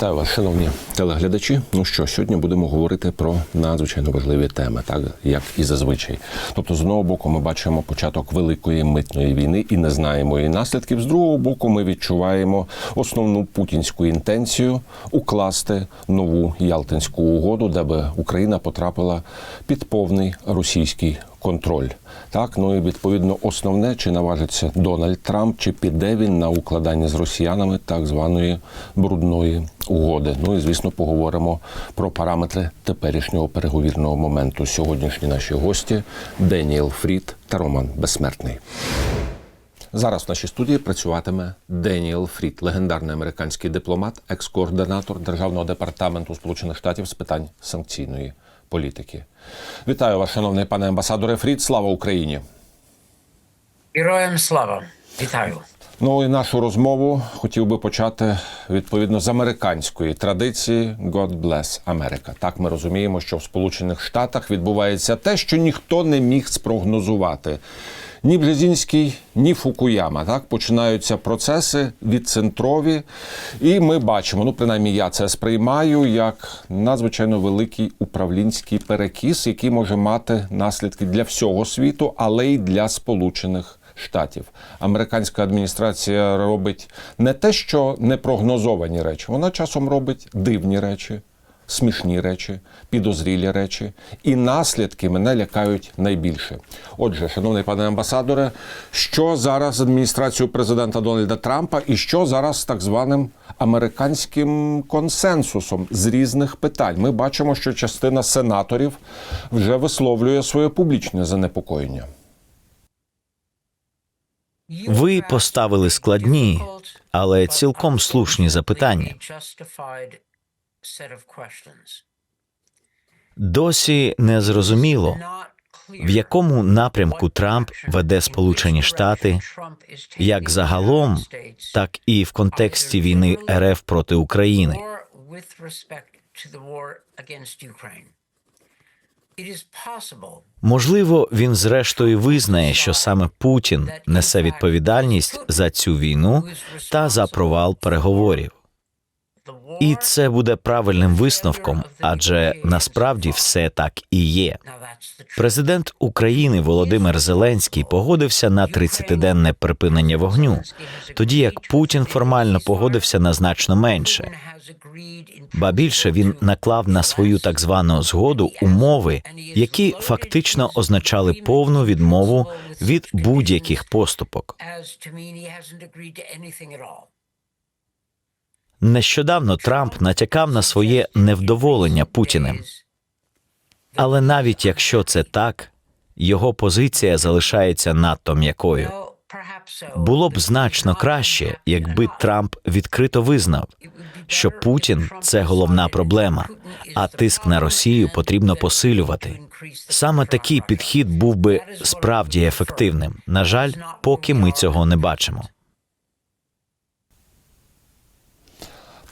Вітаю вас, шановні телеглядачі. Ну що, сьогодні будемо говорити про надзвичайно важливі теми, так як і зазвичай. Тобто, з одного боку, ми бачимо початок великої митної війни і не знаємо її наслідків. З другого боку, ми відчуваємо основну путінську інтенцію укласти нову Ялтинську угоду, де би Україна потрапила під повний російський контроль. Так, ну і відповідно основне, чи наважиться Дональд Трамп, чи піде він на укладання з росіянами так званої брудної угоди. Ну і звісно, поговоримо про параметри теперішнього переговірного моменту. Сьогоднішні наші гості Деніел Фрід та Роман Безсмертний. Зараз в нашій студії працюватиме Деніел Фрід, легендарний американський дипломат, екс-координатор Державного департаменту Сполучених Штатів з питань санкційної політики. Вітаю вас, шановний пане амбасадоре Фрід. Слава Україні! Героям слава! Вітаю! Ну і нашу розмову хотів би почати відповідно з американської традиції God bless America. Так ми розуміємо, що в Сполучених Штатах відбувається те, що ніхто не міг спрогнозувати. Ні Бжезінський, ні Фукуяма. Так починаються процеси відцентрові, і ми бачимо, ну принаймні я це сприймаю як надзвичайно великий управлінський перекіс, який може мати наслідки для всього світу, але й для Сполучених Штатів. Американська адміністрація робить не те, що непрогнозовані речі, вона часом робить дивні речі. Смішні речі, підозрілі речі, і наслідки мене лякають найбільше. Отже, шановний пане амбасадоре, що зараз з адміністрацією президента Дональда Трампа, і що зараз з так званим американським консенсусом з різних питань? Ми бачимо, що частина сенаторів вже висловлює своє публічне занепокоєння. Ви поставили складні, але цілком слушні запитання. Досі не зрозуміло, в якому напрямку Трамп веде Сполучені Штати, як загалом, так і в контексті війни РФ проти України. Можливо, він зрештою визнає, що саме Путін несе відповідальність за цю війну та за провал переговорів. І це буде правильним висновком, адже насправді все так і є. Президент України Володимир Зеленський погодився на 30-денне припинення вогню, тоді як Путін формально погодився на значно менше. Ба більше він наклав на свою так звану згоду умови, які фактично означали повну відмову від будь-яких поступок. Нещодавно Трамп натякав на своє невдоволення Путіним. Але навіть якщо це так, його позиція залишається надто м'якою. Було б значно краще, якби Трамп відкрито визнав, що Путін це головна проблема, а тиск на Росію потрібно посилювати. Саме такий підхід був би справді ефективним. На жаль, поки ми цього не бачимо.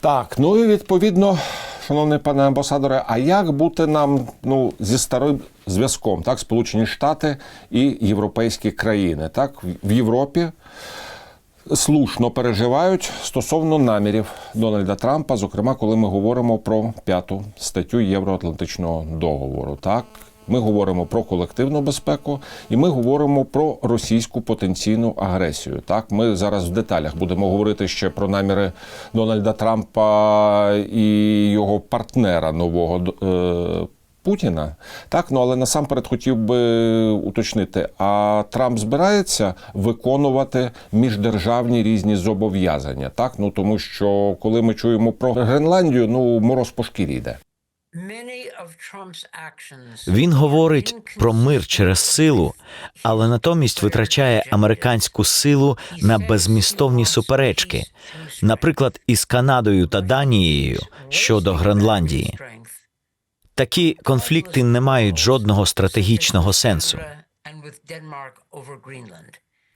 Так, ну і відповідно, шановний пане амбасадоре, а як бути нам ну зі старим зв'язком, так, Сполучені Штати і європейські країни, так, в Європі слушно переживають стосовно намірів Дональда Трампа, зокрема, коли ми говоримо про п'яту статтю Євроатлантичного договору, так. Ми говоримо про колективну безпеку, і ми говоримо про російську потенційну агресію. Так, ми зараз в деталях будемо говорити ще про наміри Дональда Трампа і його партнера нового е, Путіна. Так, ну але насамперед хотів би уточнити: а Трамп збирається виконувати міждержавні різні зобов'язання. Так, ну тому що коли ми чуємо про Гренландію, ну мороз по шкірі йде. Він говорить про мир через силу, але натомість витрачає американську силу на безмістовні суперечки, наприклад, із Канадою та Данією щодо Гренландії. Такі конфлікти не мають жодного стратегічного сенсу.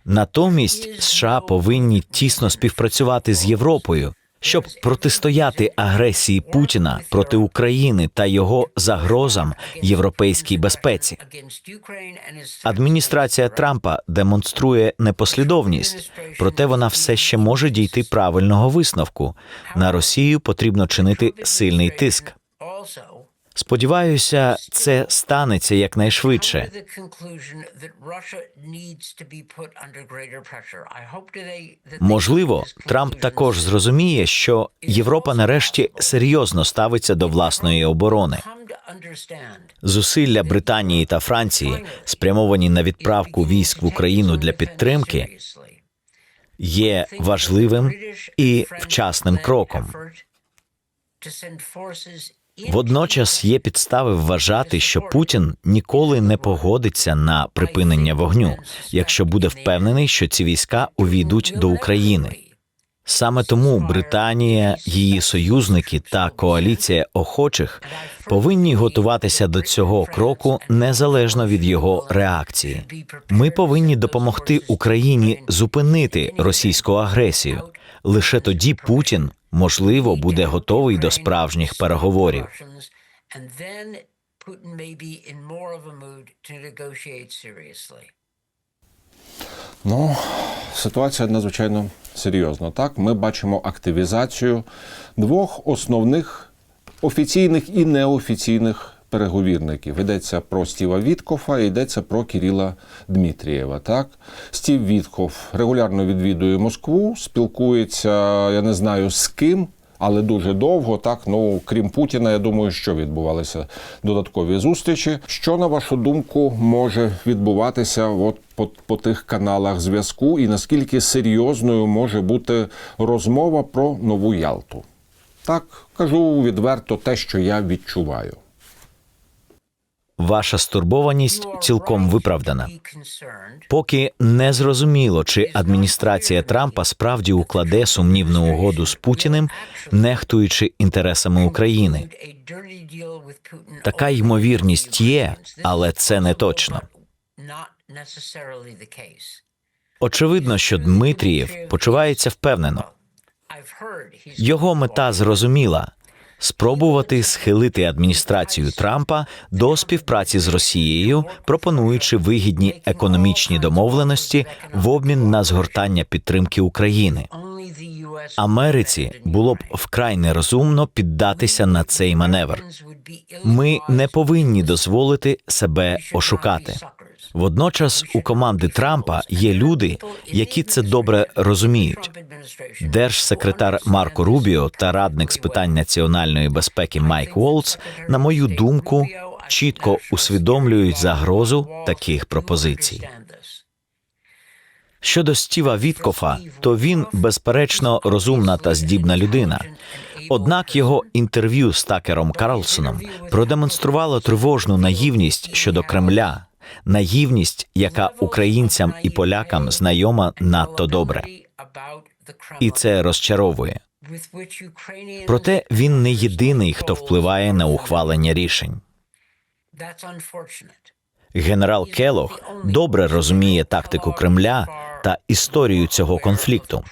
Натомість США повинні тісно співпрацювати з Європою, щоб протистояти агресії Путіна проти України та його загрозам європейській безпеці. Адміністрація Трампа демонструє непослідовність, проте вона все ще може дійти правильного висновку. На Росію потрібно чинити сильний тиск. Сподіваюся, це станеться якнайшвидше. Можливо, Трамп також зрозуміє, що Європа нарешті серйозно ставиться до власної оборони. Зусилля Британії та Франції, спрямовані на відправку військ в Україну для підтримки, є важливим і вчасним кроком. Водночас є підстави вважати, що Путін ніколи не погодиться на припинення вогню, якщо буде впевнений, що ці війська увійдуть до України. Саме тому Британія, її союзники та коаліція охочих повинні готуватися до цього кроку незалежно від його реакції. Ми повинні допомогти Україні зупинити російську агресію. Лише тоді Путін можливо буде готовий до справжніх переговорів. Ну, ситуація надзвичайно серйозна. Так, ми бачимо активізацію двох основних офіційних і неофіційних переговірників. Йдеться про Стіва Віткофа і йдеться про Кіріла Дмитрієва. Так, Стів Віткоф регулярно відвідує Москву, спілкується, я не знаю з ким. Але дуже довго, так ну крім Путіна, я думаю, що відбувалися додаткові зустрічі. Що на вашу думку може відбуватися от по, по тих каналах зв'язку, і наскільки серйозною може бути розмова про нову Ялту? Так кажу відверто те, що я відчуваю. Ваша стурбованість цілком виправдана. Поки не зрозуміло, чи адміністрація Трампа справді укладе сумнівну угоду з Путіним, нехтуючи інтересами України. Така ймовірність є, але це не точно. Очевидно, що Дмитрієв почувається впевнено. Його мета зрозуміла спробувати схилити адміністрацію Трампа до співпраці з Росією, пропонуючи вигідні економічні домовленості в обмін на згортання підтримки України. Америці було б вкрай нерозумно піддатися на цей маневр. Ми не повинні дозволити себе ошукати. Водночас у команди Трампа є люди, які це добре розуміють. Держсекретар Марко Рубіо та радник з питань національної безпеки Майк Волц, на мою думку, чітко усвідомлюють загрозу таких пропозицій. Щодо Стіва Віткофа, то він безперечно розумна та здібна людина. Однак його інтерв'ю з Такером Карлсоном продемонструвало тривожну наївність щодо Кремля, наївність, яка українцям і полякам знайома надто добре, і це розчаровує. Проте він не єдиний, хто впливає на ухвалення рішень. Генерал Келох добре розуміє тактику Кремля та історію цього конфлікту.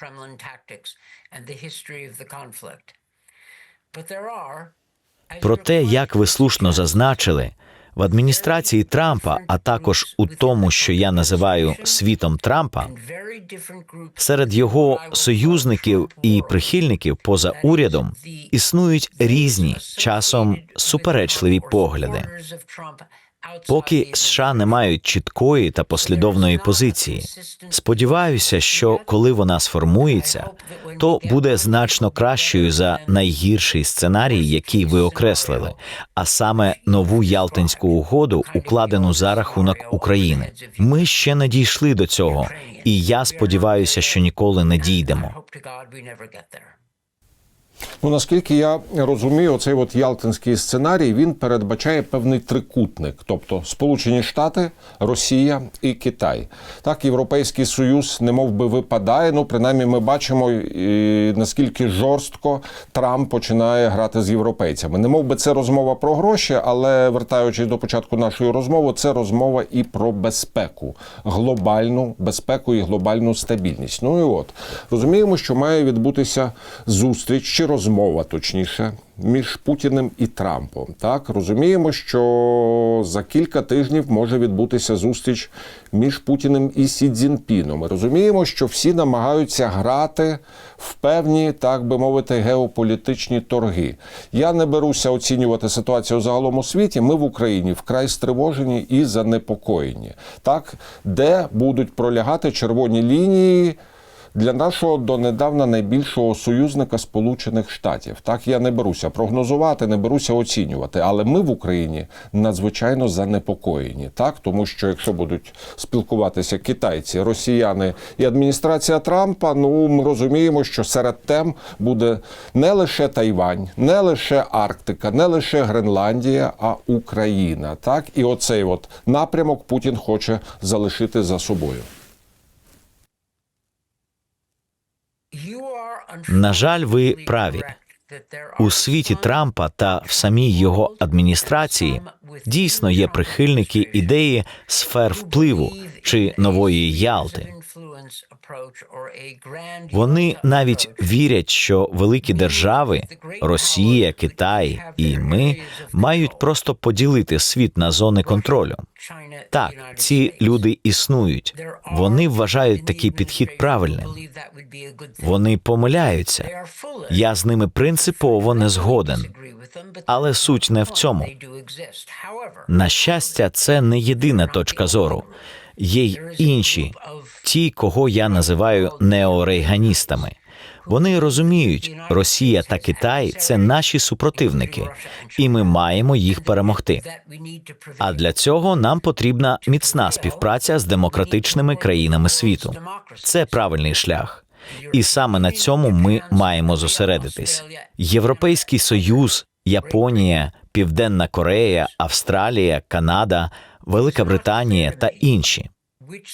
Проте, як ви слушно зазначили, в адміністрації Трампа, а також у тому, що я називаю світом Трампа, серед його союзників і прихильників поза урядом існують різні часом суперечливі погляди. Поки США не мають чіткої та послідовної позиції. Сподіваюся, що коли вона сформується, то буде значно кращою за найгірший сценарій, який ви окреслили, а саме нову Ялтинську угоду, укладену за рахунок України. Ми ще не дійшли до цього, і я сподіваюся, що ніколи не дійдемо. Ну наскільки я розумію, цей от ялтинський сценарій він передбачає певний трикутник, тобто Сполучені Штати, Росія і Китай. Так, Європейський Союз немов би випадає. Ну, принаймні, ми бачимо, і наскільки жорстко Трамп починає грати з європейцями. Немов би це розмова про гроші, але вертаючись до початку нашої розмови, це розмова і про безпеку, глобальну безпеку і глобальну стабільність. Ну і от розуміємо, що має відбутися зустріч чи розмова, точніше, між Путіним і Трампом. Так розуміємо, що за кілька тижнів може відбутися зустріч між Путіним і Сі Цзіньпіном. Ми розуміємо, що всі намагаються грати в певні, так би мовити, геополітичні торги. Я не беруся оцінювати ситуацію загалом у світі. Ми в Україні вкрай стривожені і занепокоєні. Так, де будуть пролягати червоні лінії для нашого донедавна найбільшого союзника Сполучених Штатів. Так я не беруся прогнозувати, не беруся оцінювати. Але ми в Україні надзвичайно занепокоєні, так тому що якщо будуть спілкуватися китайці, росіяни і адміністрація Трампа, ну ми розуміємо, що серед тем буде не лише Тайвань, не лише Арктика, не лише Гренландія, а Україна. Так і оцей от напрямок Путін хоче залишити за собою. На жаль, ви праві. У світі Трампа та в самій його адміністрації дійсно є прихильники ідеї сфер впливу чи нової Ялти. Вони навіть вірять, що великі держави Росія, Китай і ми мають просто поділити світ на зони контролю. Так, ці люди існують. Вони вважають такий підхід правильним. Вони помиляються. Я з ними принципово не згоден. Але суть не в цьому. На щастя, це не єдина точка зору. Є й інші, ті, кого я називаю неорейганістами. Вони розуміють, Росія та Китай це наші супротивники, і ми маємо їх перемогти. А для цього нам потрібна міцна співпраця з демократичними країнами світу. Це правильний шлях. І саме на цьому ми маємо зосередитись. Європейський союз, Японія, Південна Корея, Австралія, Канада, Велика Британія та інші.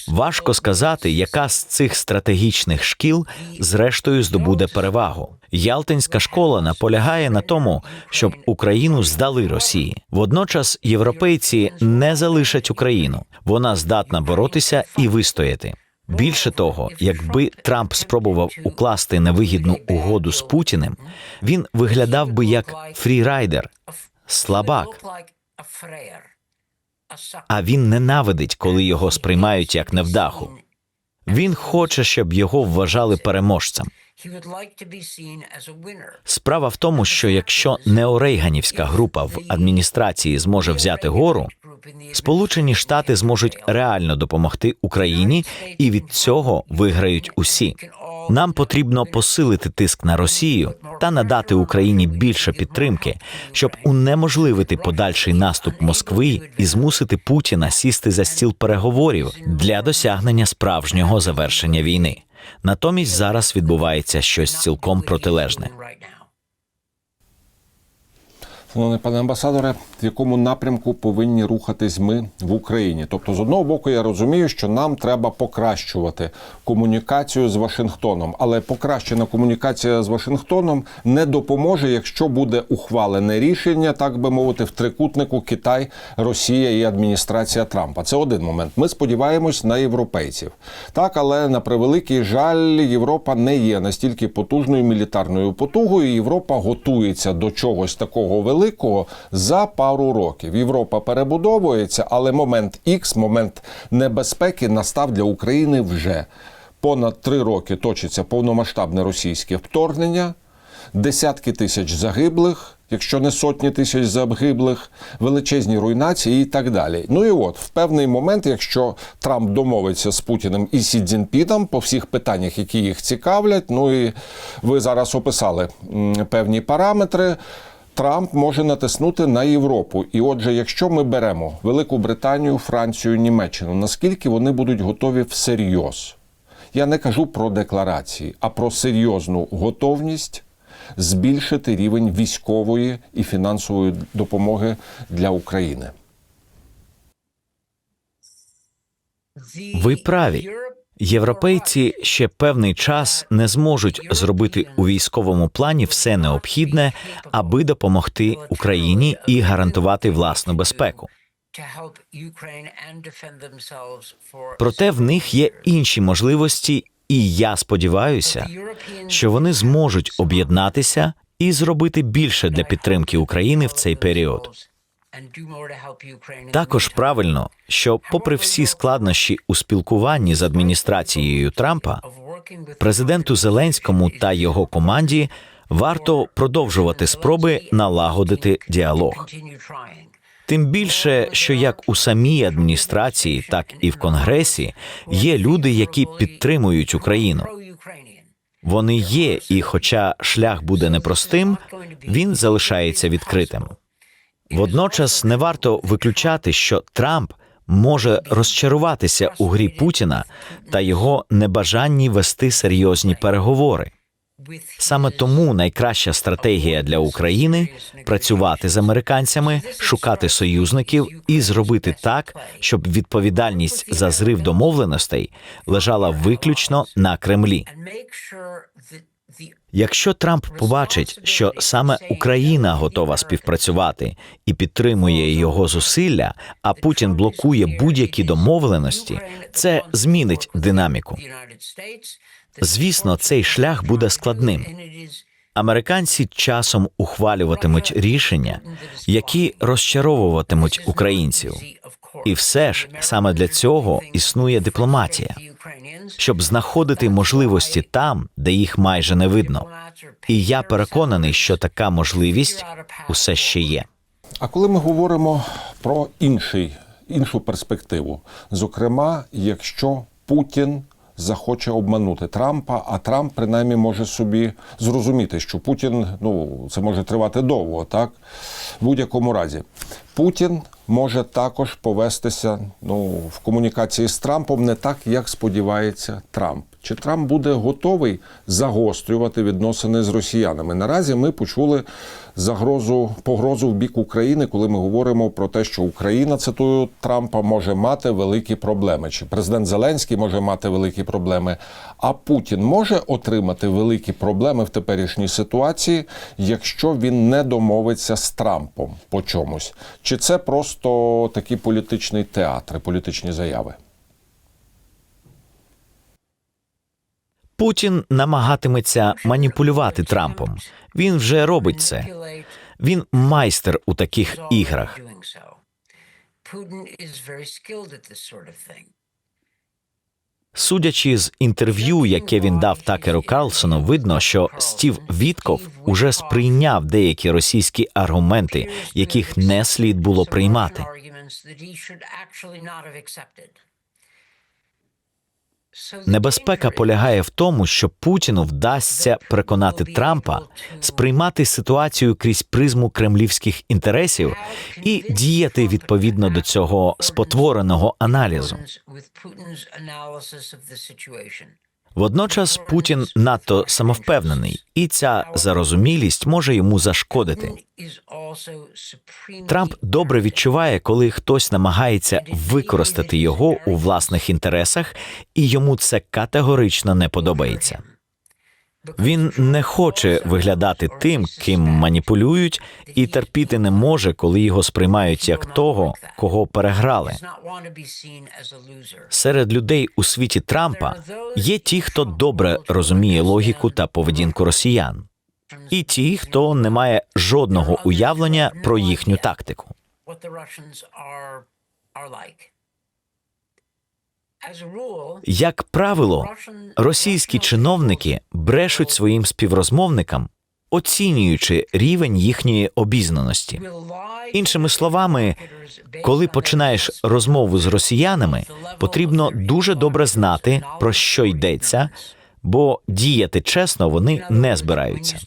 Важко сказати, яка з цих стратегічних шкіл зрештою здобуде перевагу. Ялтинська школа наполягає на тому, щоб Україну здали Росії. Водночас європейці не залишать Україну. Вона здатна боротися і вистояти. Більше того, якби Трамп спробував укласти невигідну угоду з Путіним, він виглядав би як фрірайдер, слабак. А він ненавидить, коли його сприймають як невдаху. Він хоче, щоб його вважали переможцем. Справа в тому, що якщо неорейганівська група в адміністрації зможе взяти гору, Сполучені Штати зможуть реально допомогти Україні, і від цього виграють усі. Нам потрібно посилити тиск на Росію та надати Україні більше підтримки, щоб унеможливити подальший наступ Москви і змусити Путіна сісти за стіл переговорів для досягнення справжнього завершення війни. Натомість зараз відбувається щось цілком протилежне. Шановний пане амбасадоре, в якому напрямку повинні рухатись ми в Україні? Тобто, з одного боку, я розумію, що нам треба покращувати комунікацію з Вашингтоном, але покращена комунікація з Вашингтоном не допоможе, якщо буде ухвалене рішення, так би мовити, в трикутнику Китай, Росія і адміністрація Трампа. Це один момент. Ми сподіваємось на європейців. Так, але на превеликий жаль, Європа не є настільки потужною мілітарною потугою. Європа готується до чогось такого великого за пару років. Європа перебудовується, але момент X, момент небезпеки настав для України вже. Понад три роки точиться повномасштабне російське вторгнення, десятки тисяч загиблих. Якщо не сотні тисяч загиблих, величезні руйнації і так далі. Ну і от в певний момент, якщо Трамп домовиться з Путіним і Сі Цзіньпіном по всіх питаннях, які їх цікавлять, ну і ви зараз описали певні параметри. Трамп може натиснути на Європу. І отже, якщо ми беремо Велику Британію, Францію, Німеччину, наскільки вони будуть готові всерйоз? Я не кажу про декларації, а про серйозну готовність збільшити рівень військової і фінансової допомоги для України. Ви праві. Європейці ще певний час не зможуть зробити у військовому плані все необхідне, аби допомогти Україні і гарантувати власну безпеку. Проте в них є інші можливості, і я сподіваюся, що вони зможуть об'єднатися і зробити більше для підтримки України в цей період. Також правильно, що, попри всі складнощі у спілкуванні з адміністрацією Трампа, президенту Зеленському та його команді варто продовжувати спроби налагодити діалог. Тим більше, що як у самій адміністрації, так і в Конгресі є люди, які підтримують Україну. Вони є, і хоча шлях буде непростим, він залишається відкритим. Водночас не варто виключати, що Трамп може розчаруватися у грі Путіна та його небажанні вести серйозні переговори. Саме тому найкраща стратегія для України працювати з американцями, шукати союзників і зробити так, щоб відповідальність за зрив домовленостей лежала виключно на Кремлі. Якщо Трамп побачить, що саме Україна готова співпрацювати і підтримує його зусилля, а Путін блокує будь-які домовленості, це змінить динаміку. Звісно, цей шлях буде складним. Американці часом ухвалюватимуть рішення, які розчаровуватимуть українців. І все ж саме для цього існує дипломатія, щоб знаходити можливості там, де їх майже не видно. І я переконаний, що така можливість усе ще є. А коли ми говоримо про інший, іншу перспективу, зокрема, якщо Путін захоче обманути Трампа, а Трамп принаймні може собі зрозуміти, що Путін ну це може тривати довго, так в будь-якому разі. Путін може також повестися ну, в комунікації з Трампом не так, як сподівається Трамп. Чи Трамп буде готовий загострювати відносини з росіянами? Наразі ми почули загрозу погрозу в бік України, коли ми говоримо про те, що Україна цитую Трампа може мати великі проблеми. Чи президент Зеленський може мати великі проблеми? А Путін може отримати великі проблеми в теперішній ситуації, якщо він не домовиться з Трампом по чомусь? Чи це просто такий політичний театр, політичні заяви? Путін намагатиметься маніпулювати Трампом. Він вже робить це. Він майстер у таких іграх. Судячи з інтерв'ю, яке він дав Такеру Карлсону, видно, що Стів Вітков уже сприйняв деякі російські аргументи, яких не слід було приймати. Небезпека полягає в тому, що Путіну вдасться переконати Трампа сприймати ситуацію крізь призму кремлівських інтересів і діяти відповідно до цього спотвореного аналізу. Водночас Путін надто самовпевнений, і ця зарозумілість може йому зашкодити. Трамп добре відчуває, коли хтось намагається використати його у власних інтересах, і йому це категорично не подобається. Він не хоче виглядати тим, ким маніпулюють, і терпіти не може, коли його сприймають як того, кого переграли. Серед людей у світі Трампа є ті, хто добре розуміє логіку та поведінку росіян, і ті, хто не має жодного уявлення про їхню тактику. Як правило, російські чиновники брешуть своїм співрозмовникам, оцінюючи рівень їхньої обізнаності. Іншими словами, коли починаєш розмову з росіянами, потрібно дуже добре знати, про що йдеться, бо діяти чесно вони не збираються.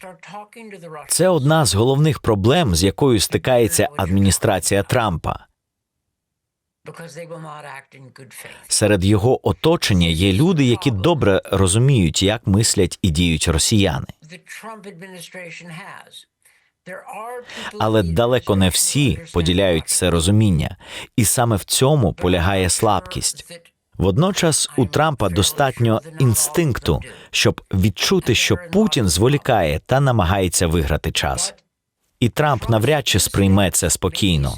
Це одна з головних проблем, з якою стикається адміністрація Трампа. Серед його оточення є люди, які добре розуміють, як мислять і діють росіяни. Але далеко не всі поділяють це розуміння, і саме в цьому полягає слабкість. Водночас у Трампа достатньо інстинкту, щоб відчути, що Путін зволікає та намагається виграти час. І Трамп навряд чи сприйме це спокійно.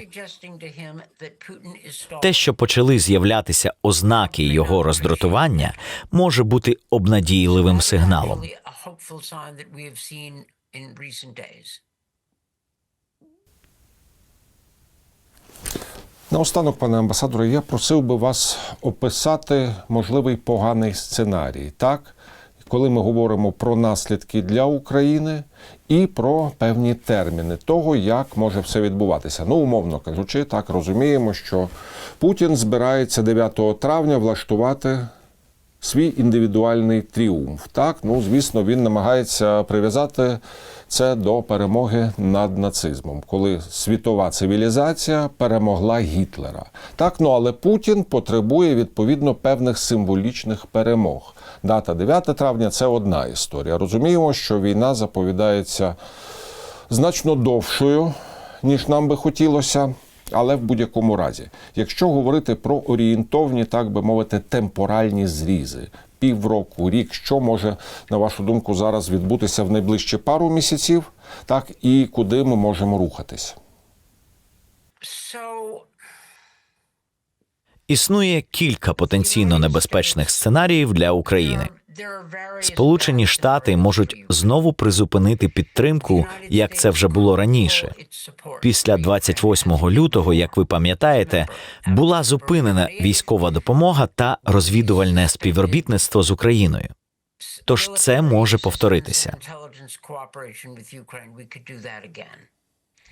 Те, що почали з'являтися ознаки його роздратування, може бути обнадійливим сигналом. Наостанок, пане амбасадоре, я просив би вас описати можливий поганий сценарій, так? Коли ми говоримо про наслідки для України і про певні терміни того, як може все відбуватися. Ну, умовно кажучи, так розуміємо, що Путін збирається 9 травня влаштувати свій індивідуальний тріумф. Так, ну звісно, він намагається прив'язати це до перемоги над нацизмом, коли світова цивілізація перемогла Гітлера. Так, ну але Путін потребує відповідно певних символічних перемог. Дата 9 травня це одна історія. Розуміємо, що війна заповідається значно довшою, ніж нам би хотілося. Але в будь-якому разі, якщо говорити про орієнтовні, так би мовити, темпоральні зрізи, півроку, рік, що може, на вашу думку, зараз відбутися в найближчі пару місяців, так і куди ми можемо рухатись? Існує кілька потенційно небезпечних сценаріїв для України. Сполучені Штати можуть знову призупинити підтримку, як це вже було раніше. Після 28 лютого, як ви пам'ятаєте, була зупинена військова допомога та розвідувальне співробітництво з Україною. Тож це може повторитися.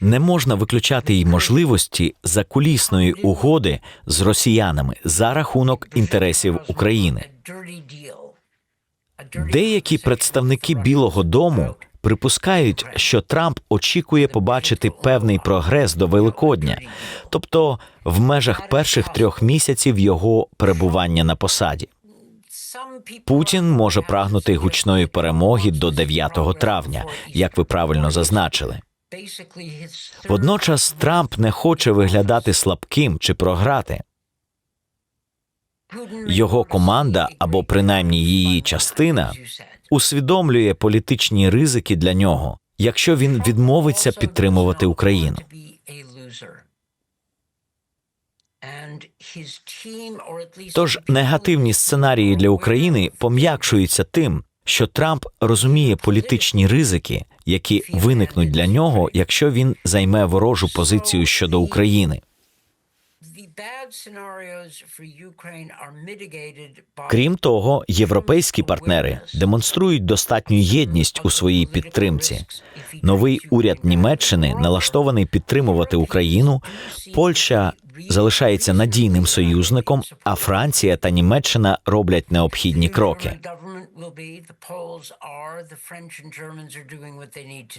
Не можна виключати й можливості закулісної угоди з росіянами за рахунок інтересів України. Деякі представники Білого Дому припускають, що Трамп очікує побачити певний прогрес до Великодня, тобто в межах перших трьох місяців його перебування на посаді. Путін може прагнути гучної перемоги до 9 травня, як ви правильно зазначили. Водночас Трамп не хоче виглядати слабким чи програти. Його команда, або принаймні її частина, усвідомлює політичні ризики для нього, якщо він відмовиться підтримувати Україну. Тож негативні сценарії для України пом'якшуються тим, що Трамп розуміє політичні ризики, які виникнуть для нього, якщо він займе ворожу позицію щодо України. Крім того, європейські партнери демонструють достатню єдність у своїй підтримці. Новий уряд Німеччини налаштований підтримувати Україну. Польща залишається надійним союзником, а Франція та Німеччина роблять необхідні кроки.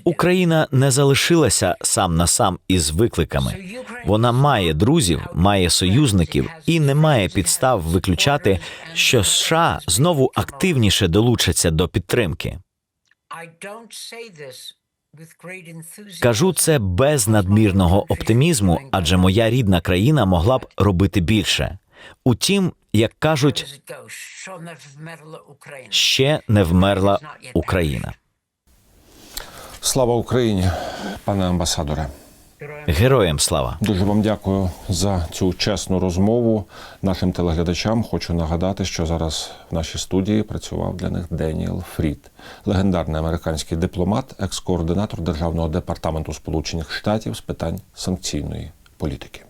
Україна не залишилася сам на сам із викликами. Вона має друзів, має союзників і не має підстав виключати, що США знову активніше долучаться до підтримки. Кажу це без надмірного оптимізму, адже моя рідна країна могла б робити більше. Утім, як кажуть, ще не вмерла Україна. Слава Україні, пане амбасадоре. Героям слава. Дуже вам дякую за цю чесну розмову. Нашим телеглядачам хочу нагадати, що зараз в нашій студії працював для них Деніел Фрід, легендарний американський дипломат, екс-координатор Державного департаменту Сполучених Штатів з питань санкційної політики.